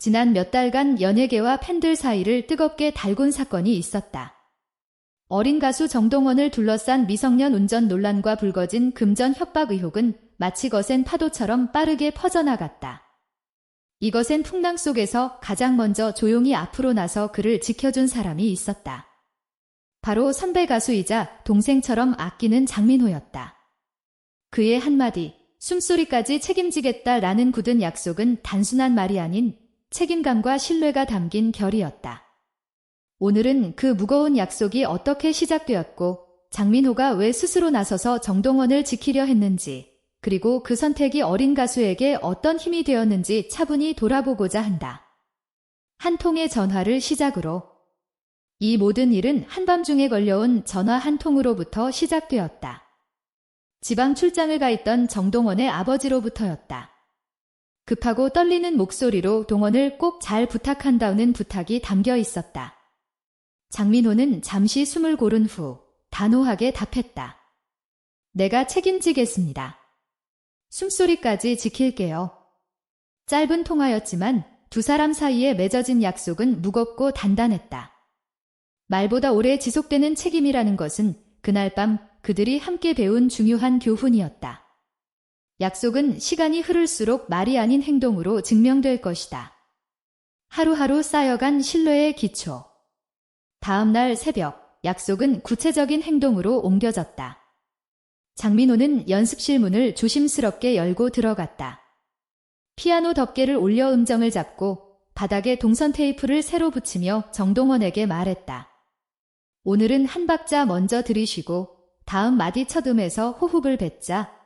지난 몇 달간 연예계와 팬들 사이를 뜨겁게 달군 사건이 있었다. 어린 가수 정동원을 둘러싼 미성년 운전 논란과 불거진 금전 협박 의혹은 마치 거센 파도처럼 빠르게 퍼져나갔다. 이것엔 풍랑 속에서 가장 먼저 조용히 앞으로 나서 그를 지켜준 사람이 있었다. 바로 선배 가수이자 동생처럼 아끼는 장민호였다. 그의 한마디, 숨소리까지 책임지겠다라는 굳은 약속은 단순한 말이 아닌 책임감과 신뢰가 담긴 결이었다. 오늘은 그 무거운 약속이 어떻게 시작되었고 장민호가 왜 스스로 나서서 정동원을 지키려 했는지 그리고 그 선택이 어린 가수에게 어떤 힘이 되었는지 차분히 돌아보고자 한다. 한 통의 전화를 시작으로 이 모든 일은 한밤중에 걸려온 전화 한 통으로부터 시작되었다. 지방 출장을 가 있던 정동원의 아버지로부터였다. 급하고 떨리는 목소리로 동원을 꼭 잘 부탁한다는 부탁이 담겨 있었다. 장민호는 잠시 숨을 고른 후 단호하게 답했다. 내가 책임지겠습니다. 숨소리까지 지킬게요. 짧은 통화였지만 두 사람 사이에 맺어진 약속은 무겁고 단단했다. 말보다 오래 지속되는 책임이라는 것은 그날 밤 그들이 함께 배운 중요한 교훈이었다. 약속은 시간이 흐를수록 말이 아닌 행동으로 증명될 것이다. 하루하루 쌓여간 신뢰의 기초. 다음 날 새벽, 약속은 구체적인 행동으로 옮겨졌다. 장민호는 연습실 문을 조심스럽게 열고 들어갔다. 피아노 덮개를 올려 음정을 잡고 바닥에 동선 테이프를 새로 붙이며 정동원에게 말했다. 오늘은 한 박자 먼저 들이쉬고 다음 마디 첫 음에서 호흡을 뱉자.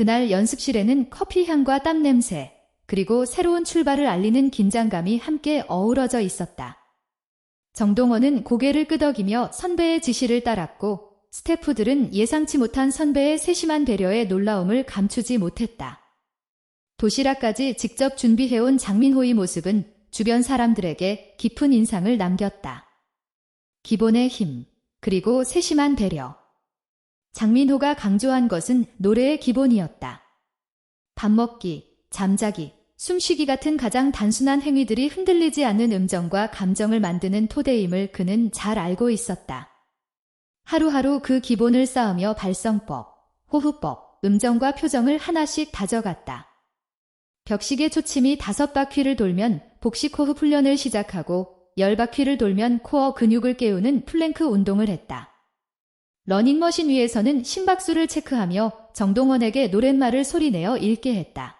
그날 연습실에는 커피 향과 땀 냄새, 그리고 새로운 출발을 알리는 긴장감이 함께 어우러져 있었다. 정동원은 고개를 끄덕이며 선배의 지시를 따랐고 스태프들은 예상치 못한 선배의 세심한 배려에 놀라움을 감추지 못했다. 도시락까지 직접 준비해온 장민호의 모습은 주변 사람들에게 깊은 인상을 남겼다. 기본의 힘, 그리고 세심한 배려. 장민호가 강조한 것은 노래의 기본이었다. 밥 먹기, 잠자기, 숨쉬기 같은 가장 단순한 행위들이 흔들리지 않는 음정과 감정을 만드는 토대임을 그는 잘 알고 있었다. 하루하루 그 기본을 쌓으며 발성법, 호흡법, 음정과 표정을 하나씩 다져갔다. 격식의 초침이 다섯 바퀴를 돌면 복식호흡 훈련을 시작하고 열 바퀴를 돌면 코어 근육을 깨우는 플랭크 운동을 했다. 러닝머신 위에서는 심박수를 체크하며 정동원에게 노랫말을 소리내어 읽게 했다.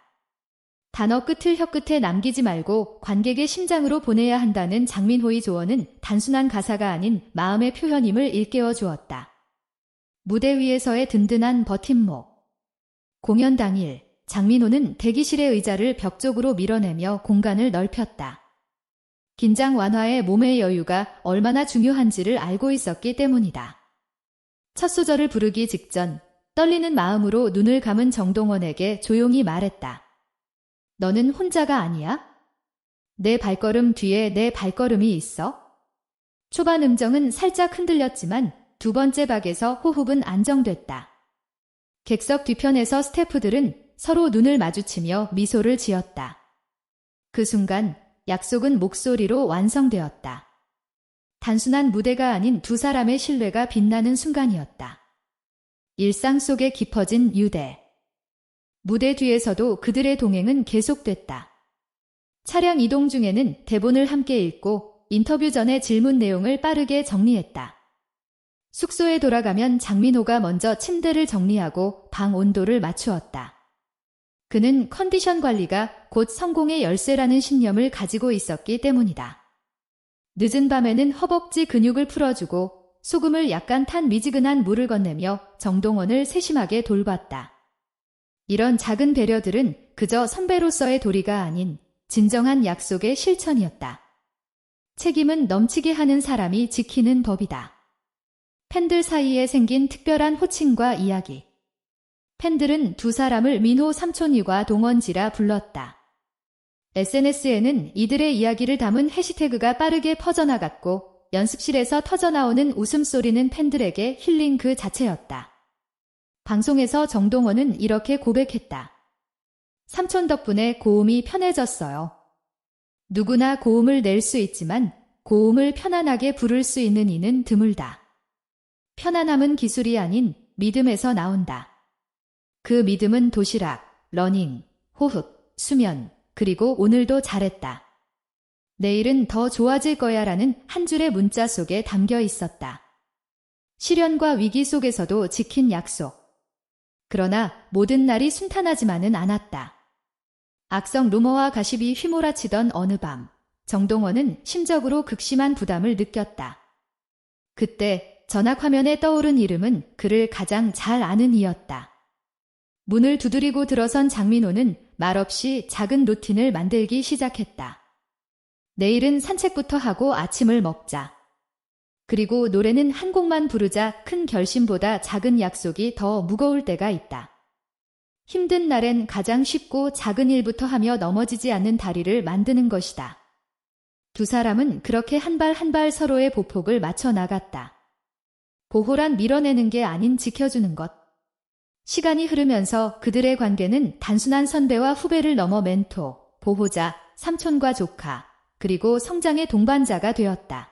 단어 끝을 혀끝에 남기지 말고 관객의 심장으로 보내야 한다는 장민호의 조언은 단순한 가사가 아닌 마음의 표현임을 일깨워 주었다. 무대 위에서의 든든한 버팀목. 공연 당일 장민호는 대기실의 의자를 벽 쪽으로 밀어내며 공간을 넓혔다. 긴장 완화에 몸의 여유가 얼마나 중요한지를 알고 있었기 때문이다. 첫 소절을 부르기 직전 떨리는 마음으로 눈을 감은 정동원에게 조용히 말했다. 너는 혼자가 아니야? 내 발걸음 뒤에 내 발걸음이 있어? 초반 음정은 살짝 흔들렸지만 두 번째 박에서 호흡은 안정됐다. 객석 뒤편에서 스태프들은 서로 눈을 마주치며 미소를 지었다. 그 순간 약속은 목소리로 완성되었다. 단순한 무대가 아닌 두 사람의 신뢰가 빛나는 순간이었다. 일상 속에 깊어진 유대. 무대 뒤에서도 그들의 동행은 계속됐다. 차량 이동 중에는 대본을 함께 읽고 인터뷰 전에 질문 내용을 빠르게 정리했다. 숙소에 돌아가면 장민호가 먼저 침대를 정리하고 방 온도를 맞추었다. 그는 컨디션 관리가 곧 성공의 열쇠라는 신념을 가지고 있었기 때문이다. 늦은 밤에는 허벅지 근육을 풀어주고 소금을 약간 탄 미지근한 물을 건네며 정동원을 세심하게 돌봤다. 이런 작은 배려들은 그저 선배로서의 도리가 아닌 진정한 약속의 실천이었다. 책임은 넘치게 하는 사람이 지키는 법이다. 팬들 사이에 생긴 특별한 호칭과 이야기. 팬들은 두 사람을 민호 삼촌이와 동원지라 불렀다. SNS에는 이들의 이야기를 담은 해시태그가 빠르게 퍼져나갔고 연습실에서 터져나오는 웃음소리는 팬들에게 힐링 그 자체였다. 방송에서 정동원은 이렇게 고백했다. 삼촌 덕분에 고음이 편해졌어요. 누구나 고음을 낼 수 있지만 고음을 편안하게 부를 수 있는 이는 드물다. 편안함은 기술이 아닌 믿음에서 나온다. 그 믿음은 도시락, 러닝, 호흡, 수면, 그리고 오늘도 잘했다. 내일은 더 좋아질 거야 라는 한 줄의 문자 속에 담겨 있었다. 시련과 위기 속에서도 지킨 약속. 그러나 모든 날이 순탄하지만은 않았다. 악성 루머와 가십이 휘몰아치던 어느 밤, 정동원은 심적으로 극심한 부담을 느꼈다. 그때 전학 화면에 떠오른 이름은 그를 가장 잘 아는 이였다. 문을 두드리고 들어선 장민호는 말없이 작은 루틴을 만들기 시작했다. 내일은 산책부터 하고 아침을 먹자. 그리고 노래는 한 곡만 부르자 큰 결심보다 작은 약속이 더 무거울 때가 있다. 힘든 날엔 가장 쉽고 작은 일부터 하며 넘어지지 않는 다리를 만드는 것이다. 두 사람은 그렇게 한 발 한 발 서로의 보폭을 맞춰 나갔다. 보호란 밀어내는 게 아닌 지켜주는 것. 시간이 흐르면서 그들의 관계는 단순한 선배와 후배를 넘어 멘토, 보호자, 삼촌과 조카, 그리고 성장의 동반자가 되었다.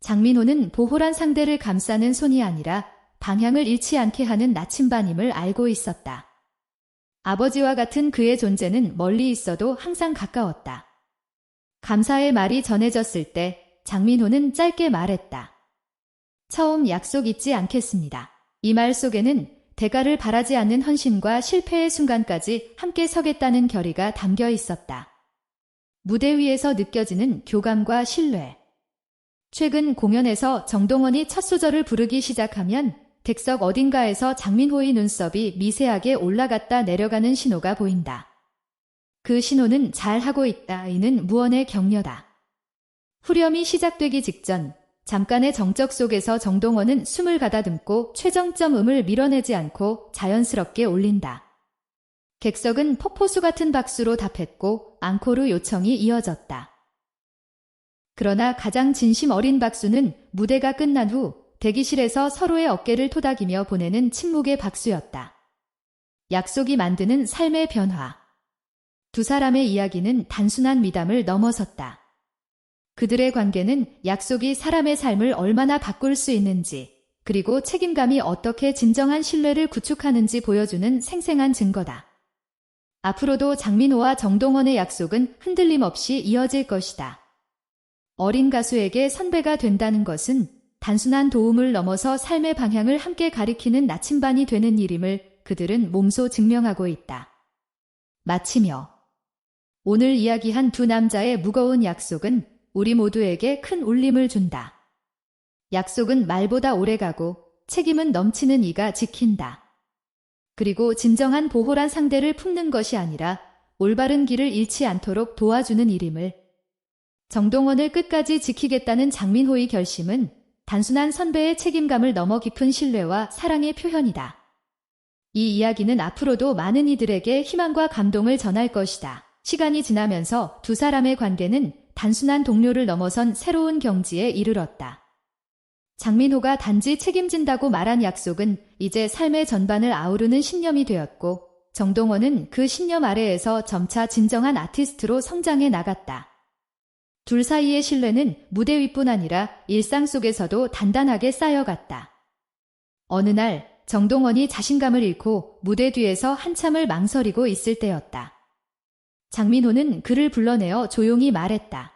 장민호는 보호란 상대를 감싸는 손이 아니라 방향을 잃지 않게 하는 나침반임을 알고 있었다. 아버지와 같은 그의 존재는 멀리 있어도 항상 가까웠다. 감사의 말이 전해졌을 때 장민호는 짧게 말했다. 처음 약속 잊지 않겠습니다. 이 말 속에는 대가를 바라지 않는 헌신과 실패의 순간까지 함께 서겠다는 결의가 담겨 있었다. 무대 위에서 느껴지는 교감과 신뢰. 최근 공연에서 정동원이 첫 소절을 부르기 시작하면 객석 어딘가에서 장민호의 눈썹이 미세하게 올라갔다 내려가는 신호가 보인다. 그 신호는 잘하고 있다. 이는 무언의 격려다. 후렴이 시작되기 직전 잠깐의 정적 속에서 정동원은 숨을 가다듬고 최정점 음을 밀어내지 않고 자연스럽게 올린다. 객석은 폭포수 같은 박수로 답했고 앙코르 요청이 이어졌다. 그러나 가장 진심 어린 박수는 무대가 끝난 후 대기실에서 서로의 어깨를 토닥이며 보내는 침묵의 박수였다. 약속이 만드는 삶의 변화. 두 사람의 이야기는 단순한 미담을 넘어섰다. 그들의 관계는 약속이 사람의 삶을 얼마나 바꿀 수 있는지, 그리고 책임감이 어떻게 진정한 신뢰를 구축하는지 보여주는 생생한 증거다. 앞으로도 장민호와 정동원의 약속은 흔들림 없이 이어질 것이다. 어린 가수에게 선배가 된다는 것은 단순한 도움을 넘어서 삶의 방향을 함께 가리키는 나침반이 되는 일임을 그들은 몸소 증명하고 있다. 마치며 오늘 이야기한 두 남자의 무거운 약속은 우리 모두에게 큰 울림을 준다. 약속은 말보다 오래가고 책임은 넘치는 이가 지킨다. 그리고 진정한 보호란 상대를 품는 것이 아니라 올바른 길을 잃지 않도록 도와주는 일임을 정동원을 끝까지 지키겠다는 장민호의 결심은 단순한 선배의 책임감을 넘어 깊은 신뢰와 사랑의 표현이다. 이 이야기는 앞으로도 많은 이들에게 희망과 감동을 전할 것이다. 시간이 지나면서 두 사람의 관계는 단순한 동료를 넘어선 새로운 경지에 이르렀다. 장민호가 단지 책임진다고 말한 약속은 이제 삶의 전반을 아우르는 신념이 되었고 정동원은 그 신념 아래에서 점차 진정한 아티스트로 성장해 나갔다. 둘 사이의 신뢰는 무대 위뿐 아니라 일상 속에서도 단단하게 쌓여갔다. 어느 날 정동원이 자신감을 잃고 무대 뒤에서 한참을 망설이고 있을 때였다. 장민호는 그를 불러내어 조용히 말했다.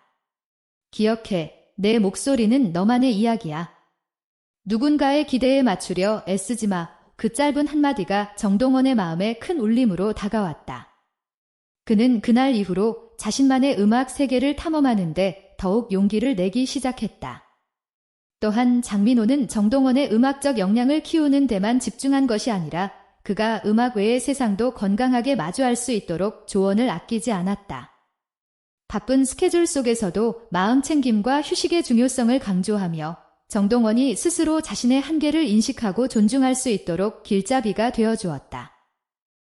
기억해, 내 목소리는 너만의 이야기야. 누군가의 기대에 맞추려 애쓰지 마. 그 짧은 한마디가 정동원의 마음에 큰 울림으로 다가왔다. 그는 그날 이후로 자신만의 음악 세계를 탐험하는데 더욱 용기를 내기 시작했다. 또한 장민호는 정동원의 음악적 역량을 키우는 데만 집중한 것이 아니라 그가 음악 외의 세상도 건강하게 마주할 수 있도록 조언을 아끼지 않았다. 바쁜 스케줄 속에서도 마음 챙김과 휴식의 중요성을 강조하며 정동원이 스스로 자신의 한계를 인식하고 존중할 수 있도록 길잡이가 되어 주었다.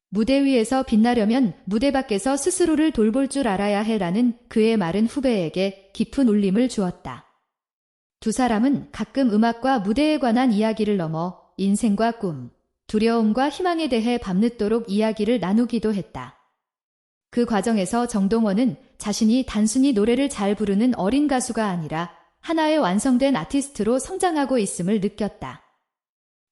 무대 위에서 빛나려면 무대 밖에서 스스로를 돌볼 줄 알아야 해라는 그의 말은 후배에게 깊은 울림을 주었다. 두 사람은 가끔 음악과 무대에 관한 이야기를 넘어 인생과 꿈, 두려움과 희망에 대해 밤늦도록 이야기를 나누기도 했다. 그 과정에서 정동원은 자신이 단순히 노래를 잘 부르는 어린 가수가 아니라 하나의 완성된 아티스트로 성장하고 있음을 느꼈다.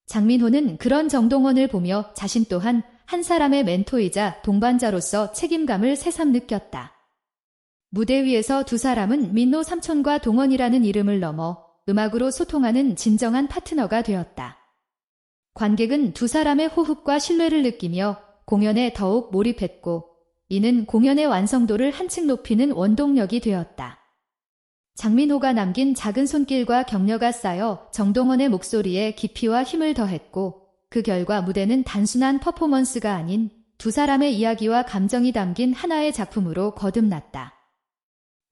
장민호는 그런 정동원을 보며 자신 또한 한 사람의 멘토이자 동반자로서 책임감을 새삼 느꼈다. 무대 위에서 두 사람은 민노 삼촌과 동원이라는 이름을 넘어 음악으로 소통하는 진정한 파트너가 되었다. 관객은 두 사람의 호흡과 신뢰를 느끼며 공연에 더욱 몰입했고 이는 공연의 완성도를 한층 높이는 원동력이 되었다. 장민호가 남긴 작은 손길과 격려가 쌓여 정동원의 목소리에 깊이와 힘을 더했고 그 결과 무대는 단순한 퍼포먼스가 아닌 두 사람의 이야기와 감정이 담긴 하나의 작품으로 거듭났다.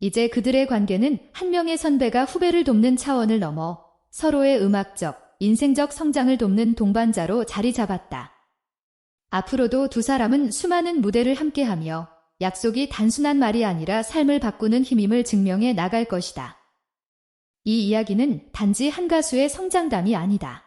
이제 그들의 관계는 한 명의 선배가 후배를 돕는 차원을 넘어 서로의 음악적, 인생적 성장을 돕는 동반자로 자리 잡았다. 앞으로도 두 사람은 수많은 무대를 함께하며 약속이 단순한 말이 아니라 삶을 바꾸는 힘임을 증명해 나갈 것이다. 이 이야기는 단지 한 가수의 성장담이 아니다.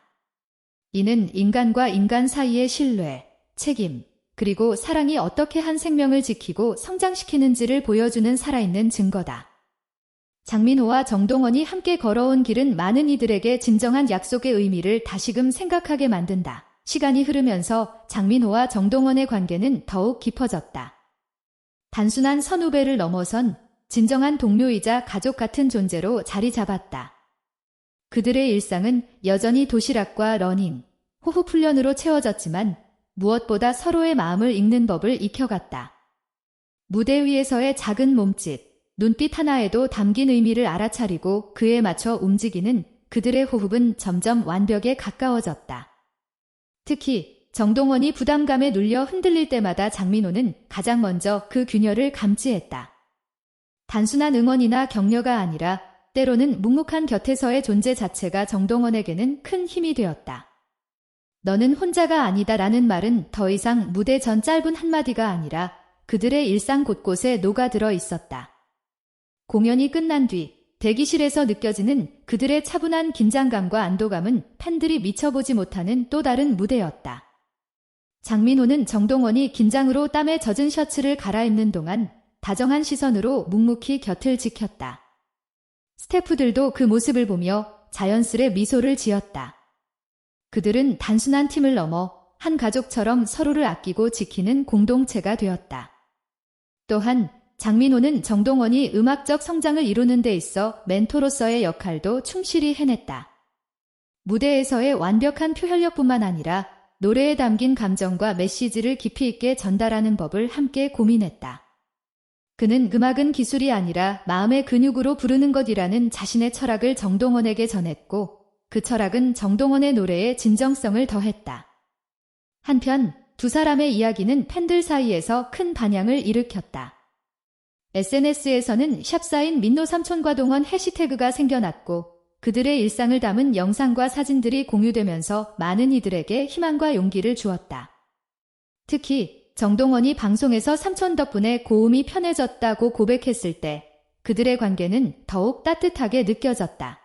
이는 인간과 인간 사이의 신뢰, 책임, 그리고 사랑이 어떻게 한 생명을 지키고 성장시키는지를 보여주는 살아있는 증거다. 장민호와 정동원이 함께 걸어온 길은 많은 이들에게 진정한 약속의 의미를 다시금 생각하게 만든다. 시간이 흐르면서 장민호와 정동원의 관계는 더욱 깊어졌다. 단순한 선후배를 넘어선 진정한 동료이자 가족 같은 존재로 자리 잡았다. 그들의 일상은 여전히 도시락과 러닝, 호흡 훈련으로 채워졌지만 무엇보다 서로의 마음을 읽는 법을 익혀갔다. 무대 위에서의 작은 몸짓, 눈빛 하나에도 담긴 의미를 알아차리고 그에 맞춰 움직이는 그들의 호흡은 점점 완벽에 가까워졌다. 특히 정동원이 부담감에 눌려 흔들릴 때마다 장민호는 가장 먼저 그 균열을 감지했다. 단순한 응원이나 격려가 아니라 때로는 묵묵한 곁에서의 존재 자체가 정동원에게는 큰 힘이 되었다. 너는 혼자가 아니다 라는 말은 더 이상 무대 전 짧은 한마디가 아니라 그들의 일상 곳곳에 녹아들어 있었다. 공연이 끝난 뒤 대기실에서 느껴지는 그들의 차분한 긴장감과 안도감은 팬들이 미쳐보지 못하는 또 다른 무대였다. 장민호는 정동원이 긴장으로 땀에 젖은 셔츠를 갈아입는 동안 다정한 시선으로 묵묵히 곁을 지켰다. 스태프들도 그 모습을 보며 자연스레 미소를 지었다. 그들은 단순한 팀을 넘어 한 가족처럼 서로를 아끼고 지키는 공동체가 되었다. 또한 장민호는 정동원이 음악적 성장을 이루는 데 있어 멘토로서의 역할도 충실히 해냈다. 무대에서의 완벽한 표현력뿐만 아니라 노래에 담긴 감정과 메시지를 깊이 있게 전달하는 법을 함께 고민했다. 그는 음악은 기술이 아니라 마음의 근육으로 부르는 것이라는 자신의 철학을 정동원에게 전했고 그 철학은 정동원의 노래에 진정성을 더했다. 한편 두 사람의 이야기는 팬들 사이에서 큰 반향을 일으켰다. SNS에서는 샵사인 민노 삼촌과 동원 해시태그가 생겨났고 그들의 일상을 담은 영상과 사진들이 공유되면서 많은 이들에게 희망과 용기를 주었다. 특히 정동원이 방송에서 삼촌 덕분에 고음이 편해졌다고 고백했을 때 그들의 관계는 더욱 따뜻하게 느껴졌다.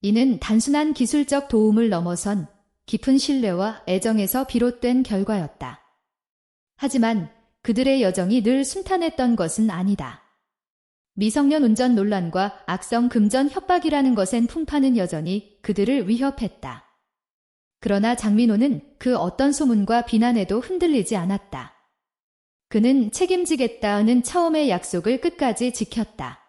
이는 단순한 기술적 도움을 넘어선 깊은 신뢰와 애정에서 비롯된 결과였다. 하지만 그들의 여정이 늘 순탄했던 것은 아니다. 미성년 운전 논란과 악성 금전 협박이라는 것엔 풍파는 여전히 그들을 위협했다. 그러나 장민호는 그 어떤 소문과 비난에도 흔들리지 않았다. 그는 책임지겠다는 처음의 약속을 끝까지 지켰다.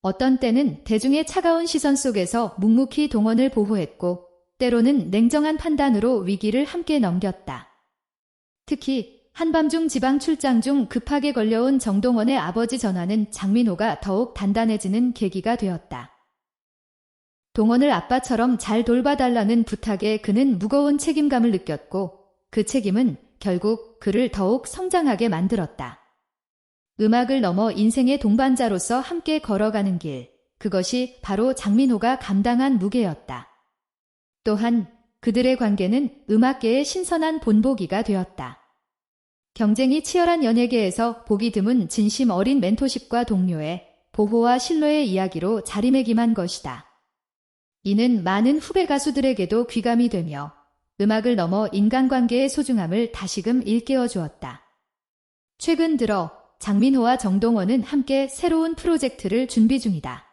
어떤 때는 대중의 차가운 시선 속에서 묵묵히 동원을 보호했고, 때로는 냉정한 판단으로 위기를 함께 넘겼다. 특히 한밤중 지방 출장 중 급하게 걸려온 정동원의 아버지 전화는 장민호가 더욱 단단해지는 계기가 되었다. 동원을 아빠처럼 잘 돌봐달라는 부탁에 그는 무거운 책임감을 느꼈고 그 책임은 결국 그를 더욱 성장하게 만들었다. 음악을 넘어 인생의 동반자로서 함께 걸어가는 길, 그것이 바로 장민호가 감당한 무게였다. 또한 그들의 관계는 음악계의 신선한 본보기가 되었다. 경쟁이 치열한 연예계에서 보기 드문 진심 어린 멘토십과 동료의 보호와 신뢰의 이야기로 자리매김한 것이다. 이는 많은 후배 가수들에게도 귀감이 되며 음악을 넘어 인간관계의 소중함을 다시금 일깨워 주었다. 최근 들어 장민호와 정동원은 함께 새로운 프로젝트를 준비 중이다.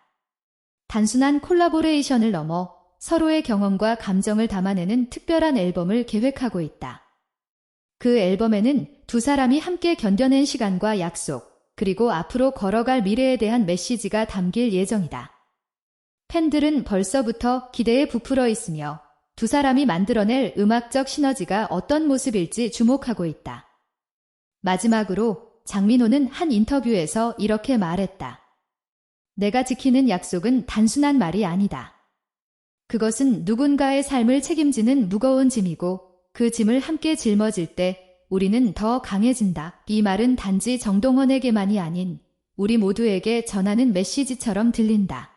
단순한 콜라보레이션을 넘어 서로의 경험과 감정을 담아내는 특별한 앨범을 계획하고 있다. 그 앨범에는 두 사람이 함께 견뎌낸 시간과 약속, 그리고 앞으로 걸어갈 미래에 대한 메시지가 담길 예정이다. 팬들은 벌써부터 기대에 부풀어 있으며 두 사람이 만들어낼 음악적 시너지가 어떤 모습일지 주목하고 있다. 마지막으로 장민호는 한 인터뷰에서 이렇게 말했다. 내가 지키는 약속은 단순한 말이 아니다. 그것은 누군가의 삶을 책임지는 무거운 짐이고 그 짐을 함께 짊어질 때 우리는 더 강해진다. 이 말은 단지 정동원에게만이 아닌 우리 모두에게 전하는 메시지처럼 들린다.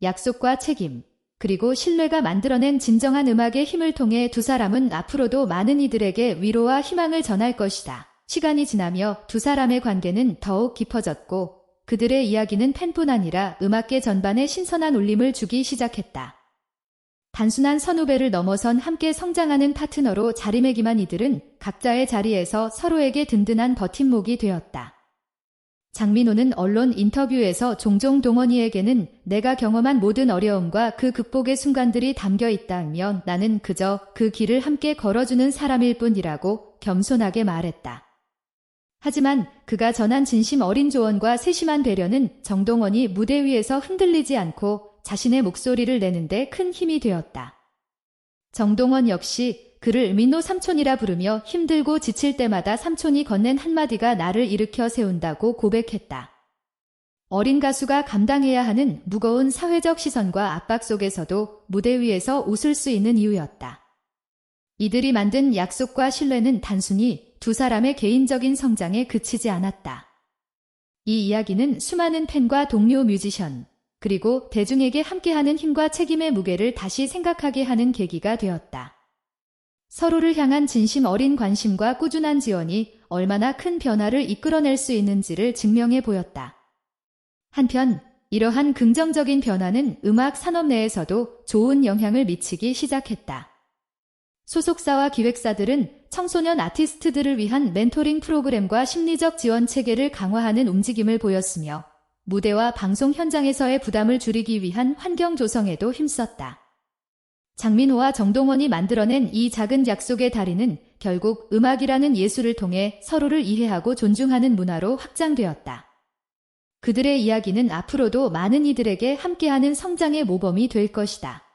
약속과 책임, 그리고 신뢰가 만들어낸 진정한 음악의 힘을 통해 두 사람은 앞으로도 많은 이들에게 위로와 희망을 전할 것이다. 시간이 지나며 두 사람의 관계는 더욱 깊어졌고 그들의 이야기는 팬뿐 아니라 음악계 전반에 신선한 울림을 주기 시작했다. 단순한 선후배를 넘어선 함께 성장하는 파트너로 자리매김한 이들은 각자의 자리에서 서로에게 든든한 버팀목이 되었다. 장민호는 언론 인터뷰에서 종종 동원이에게는 내가 경험한 모든 어려움과 그 극복의 순간들이 담겨 있다면 나는 그저 그 길을 함께 걸어주는 사람일 뿐이라고 겸손하게 말했다. 하지만 그가 전한 진심 어린 조언과 세심한 배려는 정동원이 무대 위에서 흔들리지 않고 자신의 목소리를 내는데 큰 힘이 되었다. 정동원 역시 그를 민노 삼촌이라 부르며 힘들고 지칠 때마다 삼촌이 건넨 한마디가 나를 일으켜 세운다고 고백했다. 어린 가수가 감당해야 하는 무거운 사회적 시선과 압박 속에서도 무대 위에서 웃을 수 있는 이유였다. 이들이 만든 약속과 신뢰는 단순히 두 사람의 개인적인 성장에 그치지 않았다. 이 이야기는 수많은 팬과 동료 뮤지션, 그리고 대중에게 함께하는 힘과 책임의 무게를 다시 생각하게 하는 계기가 되었다. 서로를 향한 진심 어린 관심과 꾸준한 지원이 얼마나 큰 변화를 이끌어낼 수 있는지를 증명해 보였다. 한편 이러한 긍정적인 변화는 음악 산업 내에서도 좋은 영향을 미치기 시작했다. 소속사와 기획사들은 청소년 아티스트들을 위한 멘토링 프로그램과 심리적 지원 체계를 강화하는 움직임을 보였으며 무대와 방송 현장에서의 부담을 줄이기 위한 환경 조성에도 힘썼다. 장민호와 정동원이 만들어낸 이 작은 약속의 다리는 결국 음악이라는 예술을 통해 서로를 이해하고 존중하는 문화로 확장되었다. 그들의 이야기는 앞으로도 많은 이들에게 함께하는 성장의 모범이 될 것이다.